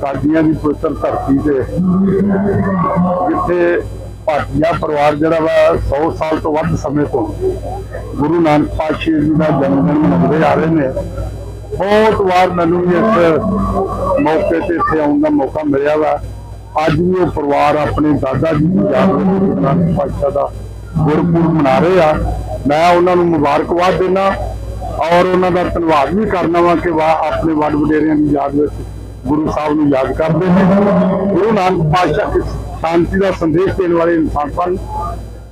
ਕਾਦੀਆਂ ਦੀ ਪਵਿੱਤਰ ਧਰਤੀ ਤੇ, ਜਿੱਥੇ ਭਾਟੀਆ ਪਰਿਵਾਰ ਜਿਹੜਾ ਵਾ 100 ਸਾਲ ਤੋਂ ਵੱਧ ਸਮੇਂ ਤੋਂ ਗੁਰੂ ਨਾਨਕ ਪਾਤਸ਼ਾਹ ਜੀ ਦਾ ਜਨਮ ਦਿਨ ਮਨਾਉਂਦੇ ਆ ਰਹੇ ਨੇ। ਬਹੁਤ ਵਾਰ ਮੈਨੂੰ ਇਸ ਮੌਕੇ ਤੇ ਇੱਥੇ ਆਉਣ ਦਾ ਮੌਕਾ ਮਿਲਿਆ ਵਾ। ਅੱਜ ਵੀ ਉਹ ਪਰਿਵਾਰ ਆਪਣੇ ਦਾਦਾ ਜੀ ਦੀ ਯਾਦ ਵਿੱਚ ਗੁਰੂ ਨਾਨਕ ਪਾਤਸ਼ਾਹ ਦਾ ਗੁਰਪੁਰਬ ਮਨਾ ਰਹੇ ਆ। ਮੈਂ ਉਹਨਾਂ ਨੂੰ ਮੁਬਾਰਕਬਾਦ ਦਿੰਦਾ ਔਰ ਉਹਨਾਂ ਦਾ ਧੰਨਵਾਦ ਵੀ ਕਰਨਾ ਵਾ ਕਿ ਵਾ ਆਪਣੇ ਵੱਡ ਵਡੇਰਿਆਂ ਦੀ ਯਾਦ ਵਿੱਚ ਗੁਰੂ ਸਾਹਿਬ ਨੂੰ ਯਾਦ ਕਰਦੇ ਨੇ। ਗੁਰੂ ਨਾਨਕ ਪਾਤਸ਼ਾਹ ਸ਼ਾਂਤੀ ਦਾ ਸੰਦੇਸ਼ ਦੇਣ ਵਾਲੇ ਇਨਸਾਨ ਸਨ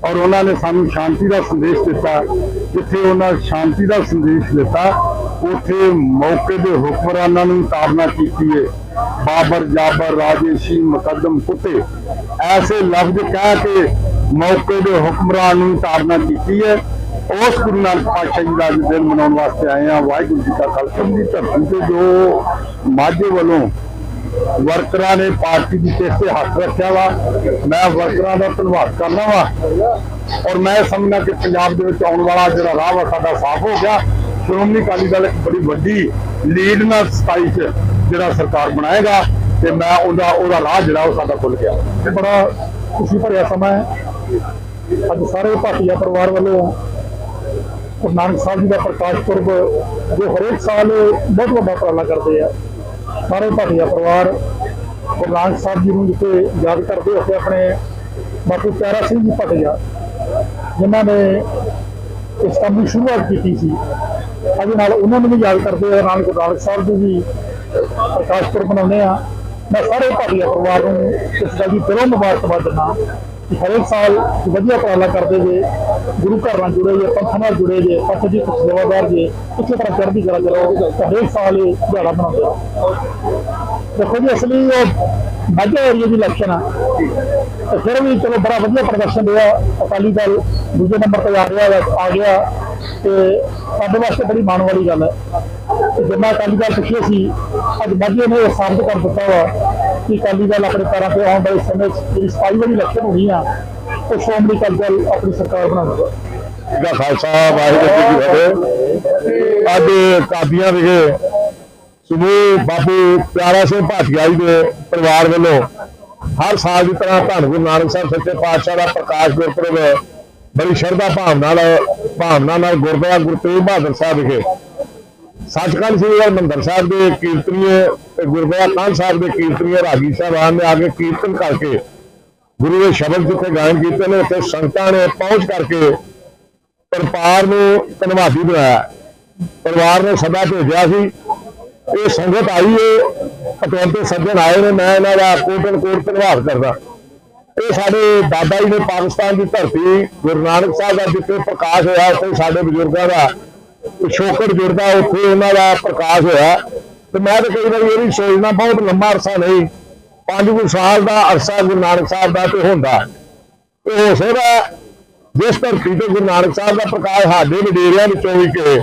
ਔਰ ਉਹਨਾਂ ਨੇ ਸਾਨੂੰ ਸ਼ਾਂਤੀ ਦਾ ਸੰਦੇਸ਼ ਦਿੱਤਾ। ਜਿੱਥੇ ਉਹਨਾਂ ਸ਼ਾਂਤੀ ਦਾ ਸੰਦੇਸ਼ ਦਿੱਤਾ, ਉੱਥੇ ਮੌਕੇ ਦੇ ਹੁਕਮਰਾਨਾਂ ਨੂੰ ਤਾਰਨਾ ਕੀਤੀ ਹੈ ਬਾਬਰ ਜਾਬਰ ਰਾਜੇਸ਼ੀ ਮੁਕੱਦਮ ਕੁੱਤੇ ਐਸੇ ਲਫ਼ਜ਼ ਕਹਿ ਕੇ ਮੌਕੇ ਦੇ ਹੁਕਮਰਾਨ ਨੂੰ ਤਾਰਨਾ ਕੀਤੀ ਹੈ ਉਸ ਗੁਰੂ ਨਾਨਕ ਪਾਤਸ਼ਾਹ ਜੀ ਦਾ ਅੱਜ ਦਿਨ ਮਨਾਉਣ ਵਾਸਤੇ ਆਏ ਆ ਵਾਹਿਗੁਰੂ ਜੀ ਦਾ ਖਾਲਸਾ। ਦੀ ਧਰਤੀ ਤੇ ਜੋ ਮਾਝੇ ਵੱਲੋਂ ਵਰਕਰਾਂ ਨੇ ਪਾਰਟੀ ਦੀ ਕਿਸ ਤੇ ਹੱਥ ਰੱਖਿਆ ਵਾ, ਮੈਂ ਵਰਕਰਾਂ ਦਾ ਧੰਨਵਾਦ ਕਰਨਾ ਵਾ। ਔਰ ਮੈਂ ਸਮਝਦਾ ਕਿ ਪੰਜਾਬ ਦੇ ਵਿੱਚ ਆਉਣ ਵਾਲਾ ਜਿਹੜਾ ਰਾਹ ਵਾ, ਸਾਡਾ ਸਾਫ਼ ਹੋ ਗਿਆ। ਸ਼੍ਰੋਮਣੀ ਅਕਾਲੀ ਦਲ ਇੱਕ ਬੜੀ ਵੱਡੀ ਲੀਡ ਨਾਲ 27 ਚ ਜਿਹੜਾ ਸਰਕਾਰ ਬਣਾਏਗਾ ਤੇ ਮੈਂ ਉਹਦਾ ਉਹਦਾ ਰਾਹ ਜਿਹੜਾ ਉਹ ਸਾਡਾ ਖੁੱਲ ਗਿਆ। ਇਹ ਬੜਾ ਖੁਸ਼ੀ ਭਰਿਆ ਸਮਾਂ ਹੈ। ਅੱਜ ਸਾਰੇ ਭਾਟੀਆ ਪਰਿਵਾਰ ਵੱਲੋਂ ਗੁਰੂ ਨਾਨਕ ਸਾਹਿਬ ਜੀ ਦਾ ਪ੍ਰਕਾਸ਼ ਪੁਰਬ ਜੋ ਹਰੇਕ ਸਾਲ ਬਹੁਤ ਵੱਡਾ ਉਪਰਾਲਾ ਕਰਦੇ ਆ। ਸਾਰੇ ਭਾਟੀਆ ਪਰਿਵਾਰ ਗੁਰੂ ਨਾਨਕ ਸਾਹਿਬ ਜੀ ਨੂੰ ਜਿੱਥੇ ਯਾਦ ਕਰਦੇ ਹੋਏ ਆਪਣੇ ਬਾਪੂ ਪਿਆਰਾ ਸਿੰਘ ਜੀ ਭਾਟੀਆ, ਜਿਨ੍ਹਾਂ ਨੇ ਇਸ ਕੰਮ ਦੀ ਸ਼ੁਰੂਆਤ ਕੀਤੀ ਸੀ। ਅੱਜ ਨਾਲ ਉਹਨਾਂ ਨੂੰ ਵੀ ਯਾਦ ਕਰਦੇ ਆ ਨਾਲ ਗੁਰੂ ਨਾਨਕ ਸਾਹਿਬ ਜੀ ਵੀ ਪ੍ਰਕਾਸ਼ ਪੁਰਬ ਮਨਾਉਂਦੇ ਆ। ਮੈਂ ਸਾਰੇ ਭਾਟੀਆ ਪਰਿਵਾਰ ਨੂੰ ਇਸ ਗੱਲ ਦੀ ਦਿਲੋਂ ਮੁਬਾਰਕਬਾਦ ਦਿੰਦਾ ਹਰੇਕ ਸਾਲ ਵਧੀਆ ਉਪਰਾਲਾ ਕਰਦੇ ਜੇ, ਗੁਰੂ ਘਰ ਨਾਲ ਜੁੜੇ ਜੇ, ਪੰਥ ਨਾਲ ਜੁੜੇ ਜੇ, ਪੰਥ ਦੀ ਸੇਵਾਦਾਰ ਜੇ ਇਸੇ ਤਰ੍ਹਾਂ ਚੜ੍ਹਦੀ ਕਲਾ ਕਰੋ ਹਰੇਕ ਸਾਲ ਇਹ ਦਿਹਾੜਾ ਮਨਾਉਂਦੇ ਆ। ਦੇਖੋ ਜੀ, ਅਸਲੀ ਉਹ ਮਾਝਾ ਏਰੀਆ ਦੀ ਇਲੈਕਸ਼ਨ ਆ। ਤੇ ਫਿਰ ਵੀ ਚਲੋ ਬੜਾ ਵਧੀਆ ਪ੍ਰਦਰਸ਼ਨ ਰਿਹਾ ਅਕਾਲੀ ਦਲ ਦੂਜੇ ਨੰਬਰ ਤੇ ਆ ਰਿਹਾ, ਆ ਗਿਆ। ਤੇ ਸਾਡੇ ਵਾਸਤੇ ਬੜੀ ਮਾਣ ਵਾਲੀ ਗੱਲ ਹੈ। ਕਿ ਜਿੰਨਾ ਅਕਾਲੀ ਦਲ ਪਿੱਛੇ ਸੀ, ਅੱਜ ਮਾਝੇ ਨੇ ਇਹ ਸਾਬਤ ਕਰ ਦਿੱਤਾ ਵਾ। ਕਿ ਅਕਾਲੀ ਦਲ ਆਪਣੇ ਪੈਰਾਂ ਤੇ ਆਉਣ ਵਾਲੇ ਸਮੇਂ 'ਚ ਜਿਹੜੀ ਵਾਲੀ ਇਲੈਕਸ਼ਨ ਹੋਣੀ ਆ, ਉਹ ਸ਼੍ਰੋਮਣੀ ਅਕਾਲੀ ਦਲ ਆਪਣੀ ਸਰਕਾਰ ਬਣਾਉਗਾ ਦਾ ਖਾਲਸਾ, ਵਾਹਿਗੁਰੂ ਜੀ ਫਤਿਹ। ਅੱਜ ਕਾਦੀਆਂ ਵਿਖੇ ਸਮੂਹ ਬਾਬੂ ਪਿਆਰਾ ਸਿੰਘ ਭਾਟੀਆ ਜੀ ਦੇ ਪਰਿਵਾਰ ਵੱਲੋਂ ਹਰ ਸਾਲ ਦੀ ਤਰ੍ਹਾਂ ਧੰਨ ਗੁਰੂ ਨਾਨਕ ਸਾਹਿਬ ਸੱਚੇ ਪਾਤਸ਼ਾਹ ਦਾ ਪ੍ਰਕਾਸ਼ ਗੁਰਪੁਰਬ ਬੜੀ ਸ਼ਰਧਾ ਭਾਵਨਾ ਨਾਲ ਭਾਵਨਾ ਨਾਲ ਗੁਰਦੁਆਰਾ ਗੁਰੂ ਤੇਗ ਬਹਾਦਰ ਸਾਹਿਬ ਵਿਖੇ। ਸੱਚਖੰਡ ਸ੍ਰੀ ਹਰਿਮੰਦਰ ਸਾਹਿਬ ਦੇ ਕੀਰਤਨੀਏ ਗੁਰਦੁਆਰਾ ਕਾਨ ਸਾਹਿਬ ਦੇ ਕੀਰਤਨੀਏ ਰਾਗੀ ਸਾਹਿਬਾਨ ਨੇ ਆ ਕੇ ਕੀਰਤਨ ਕਰਕੇ ਗੁਰੂ ਦੇ ਸ਼ਬਦ ਜਿੱਥੇ ਗਾਇਨ ਕੀਤੇ ਨੇ, ਉੱਥੇ ਸੰਗਤਾਂ ਨੇ ਪਹੁੰਚ ਕਰਕੇ ਪਰਿਵਾਰ ਨੂੰ ਧੰਨਵਾਦੀ ਬਣਾਇਆ। ਪਰਿਵਾਰ ਨੇ ਸਦਾ ਭੇਜਿਆ ਸੀ। ਇਹ ਸੰਗਤ ਆਈ ਏ, ਅਤਿਅੰਤ ਸੱਜਣ ਆਏ ਨੇ, ਮੈਂ ਇਹਨਾਂ ਦਾ ਕੋਟਨ ਕੋਟ ਧੰਨਵਾਦ ਕਰਦਾ। ਇਹ ਸਾਡੇ ਦਾਦਾ ਜੀ ਨੇ ਪਾਕਿਸਤਾਨ ਦੀ ਧਰਤੀ, ਗੁਰੂ ਨਾਨਕ ਸਾਹਿਬ ਦਾ ਜਿੱਥੇ ਪ੍ਰਕਾਸ਼ ਹੋਇਆ, ਉੱਥੇ ਸਾਡੇ ਬਜ਼ੁਰਗਾਂ ਦਾ ਪਿਛੋਕੜ ਜੁੜਦਾ, ਉੱਥੇ ਉਹਨਾਂ ਦਾ ਪ੍ਰਕਾਸ਼ ਹੋਇਆ। ਤੇ ਮੈਂ ਤਾਂ ਕਈ ਵਾਰੀ ਇਹ ਵੀ ਸੋਚਦਾ, ਬਹੁਤ ਲੰਮਾ ਅਰਸਾ ਨਹੀਂ। ਪੰਜ ਕੁ ਸਾਲ ਦਾ ਅਰਸਾ ਗੁਰੂ ਨਾਨਕ ਸਾਹਿਬ ਦਾ ਤੇ ਹੁੰਦਾ। ਇਹ ਹੋ ਜਿਸ ਧਰਤੀ ਤੇ ਗੁਰੂ ਨਾਨਕ ਸਾਹਿਬ ਦਾ ਪ੍ਰਕਾਸ਼ ਸਾਡੇ ਵਡੇਰਿਆਂ ਵਿੱਚੋਂ ਵੀ ਕਿ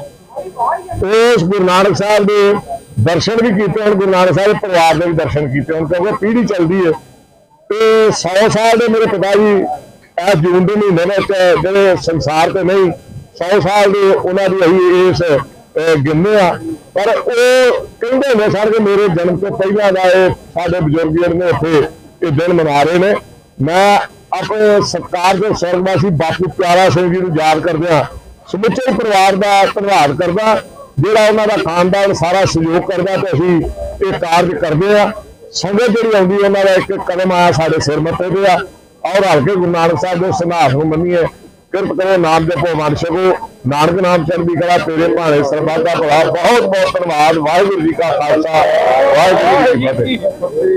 ਉਸ ਗੁਰੂ ਨਾਨਕ ਸਾਹਿਬ ਦੇ ਦਰਸ਼ਨ ਵੀ ਕੀਤੇ ਹੁਣ, ਗੁਰੂ ਨਾਨਕ ਸਾਹਿਬ ਦੇ ਪਰਿਵਾਰ ਦੇ ਵੀ ਦਰਸ਼ਨ ਕੀਤੇ ਹੁਣ, ਕਿਉਂਕਿ ਪੀੜ੍ਹੀ ਚੱਲਦੀ ਹੈ। ਤੇ 100 ਸਾਲ ਦੇ ਮੇਰੇ ਪਿਤਾ ਜੀ, ਇਹ ਜੂਨ ਦੇ ਮਹੀਨੇ ਵਿੱਚ ਜਿਹੜੇ ਸੰਸਾਰ ਤੇ ਨਹੀਂ 100 ਸਾਲ ਦੇ ਉਹਨਾਂ ਦੀ ਅਸੀਂ ਇਸ ਅਹ, ਗਿਣਦੇ ਆ। ਪਰ ਉਹ ਕਹਿੰਦੇ ਨੇ ਸਰ ਕਿ ਮੇਰੇ ਜਨਮ ਤੋਂ ਪਹਿਲਾਂ ਦਾ ਇਹ ਸਾਡੇ ਬਜ਼ੁਰਗ ਜਿਹੜੇ ਨੇ ਇੱਥੇ ਇਹ ਦਿਨ ਮਨਾ ਰਹੇ ਨੇ। ਮੈਂ ਆਪਣੇ ਸਤਿਕਾਰ ਦੇ ਸਵਰਗਵਾਸੀ ਬਾਪੂ ਪਿਆਰਾ ਸਿੰਘ ਜੀ ਨੂੰ ਯਾਦ ਕਰਦਿਆਂ ਸਮੁੱਚੇ ਪਰਿਵਾਰ ਦਾ ਧੰਨਵਾਦ ਕਰਦਾ। ਜਿਹੜਾ ਉਹਨਾਂ ਦਾ ਖਾਨਦਾਨ ਸਾਰਾ ਸਹਿਯੋਗ ਕਰਦਾ ਤੇ ਅਸੀਂ ਇਹ ਕਾਰਜ ਕਰਦੇ ਆ ਸੰਗਤ ਜਿਹੜੀ ਆਉਂਦੀ ਉਹਨਾਂ ਦਾ ਇੱਕ ਕਦਮ ਆਇਆ ਸਾਡੇ ਸਿਰ ਮੱਥੇ ਤੇ ਆ। ਔਰ ਹਲਕੇ ਗੁਰੂ ਨਾਨਕ ਸਾਹਿਬ ਦੇ ਸਿਧਾਂਤ ਨੂੰ ਮੰਨੀਏ। ਕਿਰਪ ਕਰੋ ਨਾਮ ਜਪੋ ਮਨ ਛਕੋ। ਨਾਨਕ ਨਾਮ ਚੜ੍ਹਦੀ ਕਲਾ ਤੇਰੇ ਭਾਣੇ ਸਰਬੱਤ ਦਾ ਭਲਾ। ਬਹੁਤ ਬਹੁਤ ਧੰਨਵਾਦ। ਵਾਹਿਗੁਰੂ ਜੀ ਕਾ ਖਾਲਸਾ। ਵਾਹਿਗੁਰੂ ਜੀ ਕੀ ਫਤਿਹ।